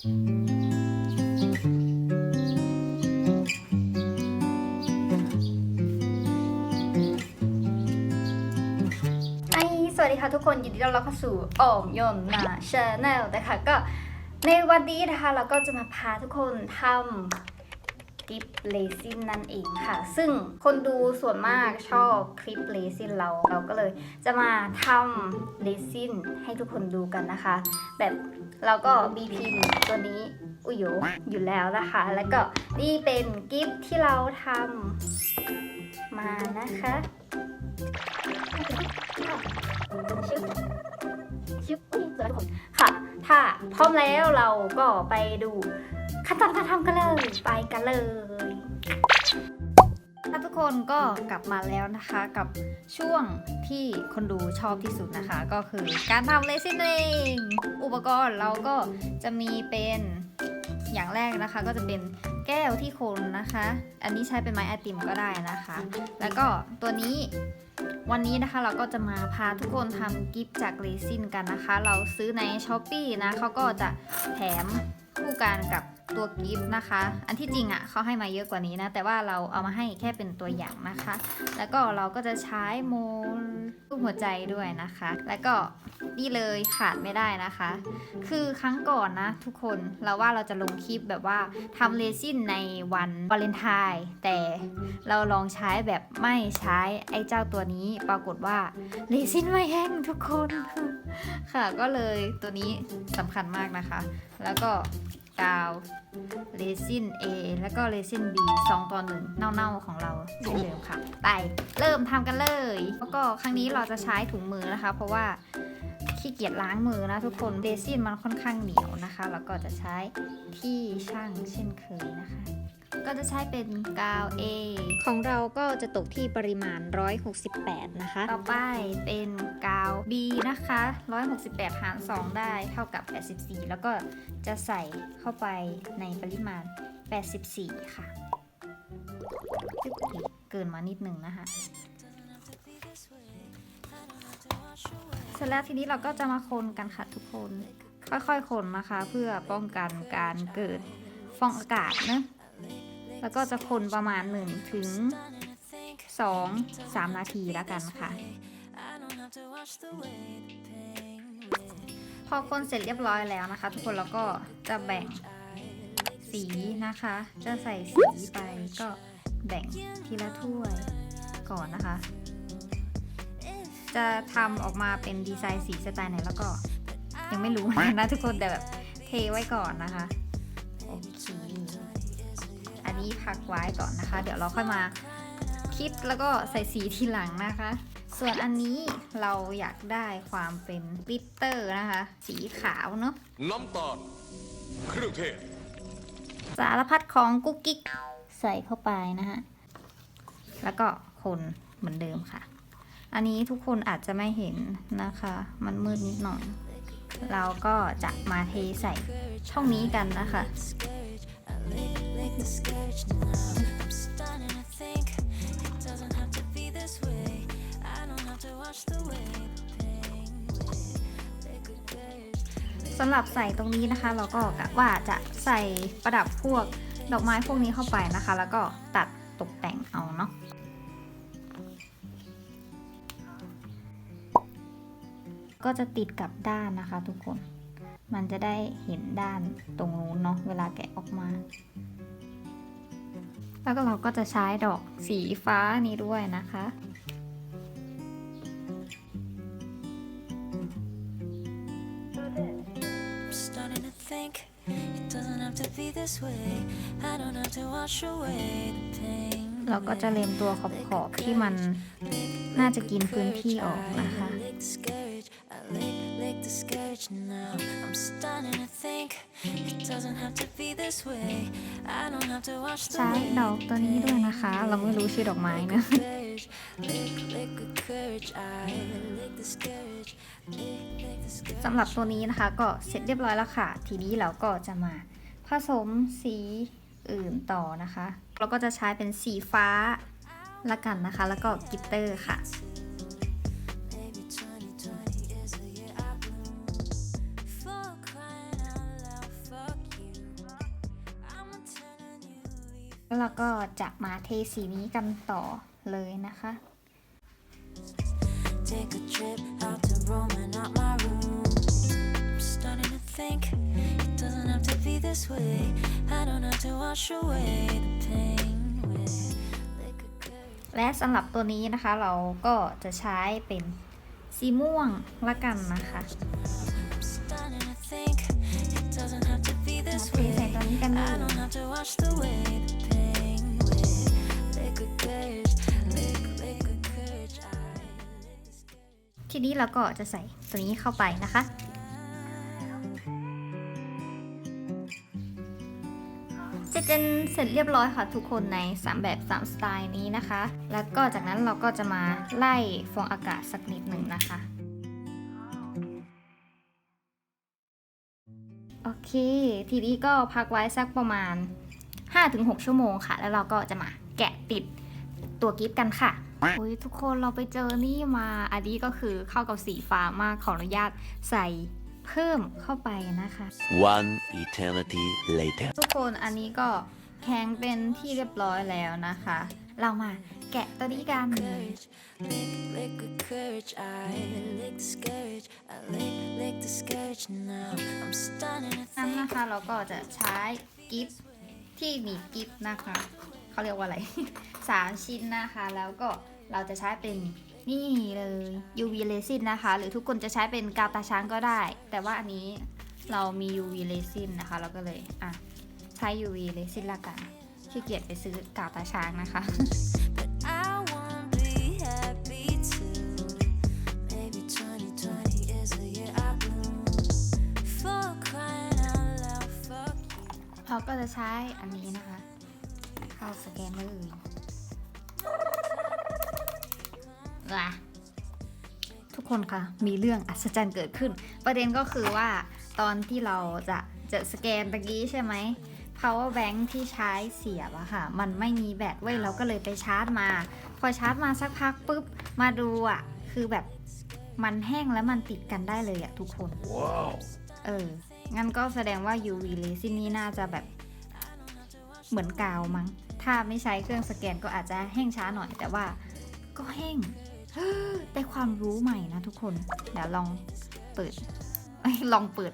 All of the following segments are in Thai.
ไอสวัสดีค่ะทุกคนยินดีต้อนรับเข้าสู่ออมยนนาชาแนลนะคะก็ในวันนี้นะคะเราก็จะมาพาทุกคนทำคลิปเลซินนั่นเองค่ะ ซึ่งคนดูส่วนมากชอบคลิปเลซินเรา เราก็เลยจะมาทำเลซินให้ทุกคนดูกันนะคะ แบบ เราก็มีพิมตัวนี้อุยโยอยู่แล้วนะคะ แล้วก็นี่เป็นกิฟต์ที่เราทำมานะคะชึบชึบอุยสวยทุกคนค่ะ ถ้าพร้อมแล้วเราก็ไปดูขั้นตอนการทำกันเลย ไปกันเลย คนก็กลับมาแล้วนะคะกับช่วงที่คนดูชอบที่สุดนะคะ ก็คือการทำเลซินเองอุปกรณ์เราก็จะมีเป็นอย่างแรกนะคะก็จะเป็นแก้วที่คนนะคะ อันนี้ใช้เป็นไม้ไอติมก็ได้นะคะ แล้วก็ตัวนี้วันนี้นะคะเราก็จะมาพาทุกคนทำกิฟต์จากเรซินกันนะคะ เราซื้อใน s h อ p e e นะเขาก็จะแถมคู่กันกับ ตัวกิฟต์นะคะ อันที่จริงอะ่ะเขาให้มาเยอะกว่านี้นะ แต่ว่าเราเอามาให้แค่เป็นตัวอย่างนะคะ แล้วก็เราก็จะใช้โมรูปหัวใจด้วยนะคะ แล้วก็นี่เลยขาดไม่ได้นะคะ คือครั้งก่อนนะทุกคนเราว่าเราจะลงคลิปแบบว่าทำเรซินในวันวาเลนไทน์แต่เราลองใช้แบบไม่ใช้ไอ้เจ้าตัวนี้ ปรากฏว่าเรซินไม่แห้งทุกคน ค่ะก็เลยตัวนี้สำคัญมากนะคะ แล้วก็ กาวเรซิน A แล้วก็เรซิน B 2ต่อ1เน่าๆของเราเช่นเดิมค่ะ ไปเริ่มทำกันเลย แล้วก็ครั้งนี้เราจะใช้ถุงมือนะคะ เพราะว่าขี้เกียจล้างมือนะทุกคนเรซินมันค่อนข้างเหนียวนะคะ แล้วก็จะใช้ที่ช่างเช่นเคยนะคะ ก็จะใช้เป็นกาว A ของเราก็จะตกที่ปริมาณ 168 นะคะ ต่อไปเป็นกาว B นะคะ 168 หาร 2 ได้เท่ากับ 84 แล้วก็จะใส่เข้าไปในปริมาณ 84 ค่ะ เกินมานิดหนึ่งนะคะเสร็จแล้วทีนี้เราก็จะมาคนกันค่ะทุกคน ค่อยๆ คนนะคะ เพื่อป้องกันการเกิดฟองอากาศนะ แล้วก็จะคนประมาณ 1 ถึง 2 3 นาทีแล้วกันค่ะ พอคนเสร็จเรียบร้อยแล้วนะคะ ทุกคนเราก็จะแบ่งสีนะคะ จะใส่สีไปก็แบ่งทีละถ้วยก่อนนะคะ จะทำออกมาเป็นดีไซน์สีสไตล์ไหนแล้วก็ยังไม่รู้นะทุกคนแต่แบบเทไว้ก่อนนะคะ โอเค นนี้พักไว้ก่อนนะคะ เดี๋ยวเราค่อยมาคิดแล้วก็ใส่สีทีหลังนะคะ ส่วนอันนี้เราอยากได้ความเป็นกลิตเตอร์นะคะ สีขาวเนาะน้ำตาลเครื่องเทศ สารพัดของกุ๊กกิ๊กใส่เข้าไปนะฮะแล้วก็คนเหมือนเดิมค่ะ อันนี้ทุกคนอาจจะไม่เห็นนะคะ มันมืดนิดหน่อย เราก็จะมาเทใส่ช่องนี้กันนะคะ Lick the scourge now. I'm starting to think it doesn't have to be this way. I don't have to wash the way the pain with liquid courage. สำหรับใส่ตรงนี้นะคะ เราก็กะว่าจะใส่ประดับพวกดอกไม้พวกนี้เข้าไปนะคะ แล้วก็ตัดตกแต่งเอาเนาะก็จะติดกับด้านนะคะทุกคน มันจะได้เห็นด้านตรงนู้นเนาะเวลาแกะออกมา แล้วก็เราก็จะใช้ดอกสีฟ้านี้ด้วยนะคะ I'm starting to think it doesn't have to be this way. I don't have to wash away the pain. เราก็จะเล็มตัวขอบๆที่มันน่าจะกินพื้นที่ออกนะคะ now. I'm starting to think it doesn't have to be this way. I don't have to wash the ใช้ way ดอกตัวนี้ด้วยนะคะ เราไม่รู้ชื่อดอกไม้นะ courage. Lick, liquid courage. I lick the scourge. Lick, lick the scourge. สำหรับตัวนี้นะคะก็เสร็จเรียบร้อยแล้วค่ะ ทีนี้เราก็จะมาผสมสีอื่นต่อนะคะ เราก็จะใช้เป็นสีฟ้าละกันนะคะ แล้วก็กลิตเตอร์ค่ะ แล้วเราก็จะมาเทสีนี้กันต่อเลยนะคะ Take a trip out to Rome and not my room. I'm starting to think it doesn't have to be this way. I don't have to wash away the pain with liquor courage. และสำหรับตัวนี้นะคะเราก็จะใช้เป็นสีม่วงละกันนะคะ I'm starting to think it doesn't have to be this เทใส่ way. ตัวนี้กันเล I ย นี้เราก็จะใส่ตัวนี้เข้าไปนะคะเสร็จจนเสร็จเรียบร้อยค่ะทุกคนใน 3 แบบ 3 สไตล์นี้นะคะ แล้วก็จากนั้นเราก็จะมาไล่ฟองอากาศสักนิดหนึ่งนะคะโอเค ทีนี้ก็พักไว้สักประมาณ 5-6 ชั่วโมงค่ะ แล้วเราก็จะมาแกะติดตัวกิฟต์กันค่ะ โอ้ยทุกคนเราไปเจอนี่มาอันนี้ก็คือเข้ากับสีฟ้ามากขออนุญาตใส่เพิ่มเข้าไปนะคะ One eternity later. ทุกคนอันนี้ก็แข็งเป็นที่เรียบร้อยแล้วนะคะ เรามาแกะตัวนี้กัน courage, lick, lick with courage. I lick the scourge, I lick, lick the scourge. Now I'm starting to นั้น think. นะคะเราก็จะใช้กิฟต์ที่หนีบกิฟต์นะคะ เขาเรียกว่าอะไร สามชิ้นนะคะแล้วก็ เราจะใช้เป็นนี่เลย UV resin นะคะ หรือทุกคนจะใช้เป็นกาวตาช้างก็ได้ แต่ว่าอันนี้เรามี UV resin นะคะ เราก็เลยอะใช้ UV resin ละกันขี้เกียจไปซื้อกาวตาช้างนะคะ But I won't be happy too. Maybe 2020 is the year I bloom. For crying out loud, fuck เราก็จะใช้อันนี้นะคะ เข้าสแกนเลย ว่ะทุกคนคะมีเรื่องอัศจรรย์เกิดขึ้น ประเด็นก็คือว่าตอนที่เราจะจะสแกนตะกี้ใช่ไหม power bank ที่ใช้เสียบอะค่ะ มันไม่มีแบตเว้ยเราก็เลยไปชาร์จมา พอชาร์จมาสักพักปุ๊บ มาดูอะคือแบบมันแห้งแล้วมันติดกันได้เลยอะทุกคนเออ งั้นก็แสดงว่า UV resin นี่น่าจะแบบเหมือนกาวมั้ง ถ้าไม่ใช้เครื่องสแกนก็อาจจะแห้งช้าหน่อย แต่ว่าก็แห้ง ได้ความรู้ใหม่นะทุกคน เดี๋ยวลองเปิด ลองเปิด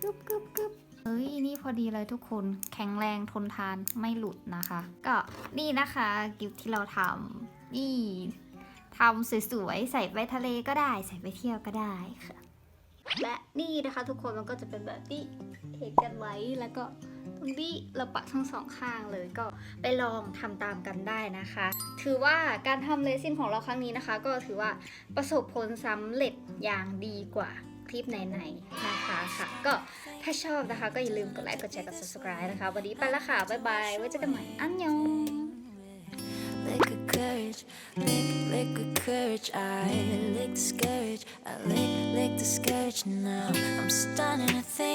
กึบกึบกึบเฮ้ย นี่พอดีเลยทุกคน แข็งแรงทนทานไม่หลุดนะคะ ก็นี่นะคะกิฟที่เราทำนี่ทำสวยๆ ใส่ไปทะเลก็ได้ ใส่ไปเที่ยวก็ได้ค่ะ และนี่นะคะทุกคนมันก็จะเป็นแบบนี้เทกันไว้แล้วก็ตรงนี้เราปักทั้งสองข้างเลยก็ ไปลองทำตามกันได้นะคะ ถือว่าการทำเลซินของเราครั้งนี้นะคะ ก็ถือว่าประสบผลสำเร็จอย่างดีกว่าคลิปไหนๆนะคะค่ะ ก็ถ้าชอบนะคะ ก็อย่าลืมกดไลค์กดแชร์กด subscribe นะคะ วันนี้ไปแล้วค่ะ บ๊ายบาย ไว้เจอกันใหม่ อันยอง lick a courage, lick, lick with courage. I lick the scourge, I lick, lick the scourge. Now I'm starting to think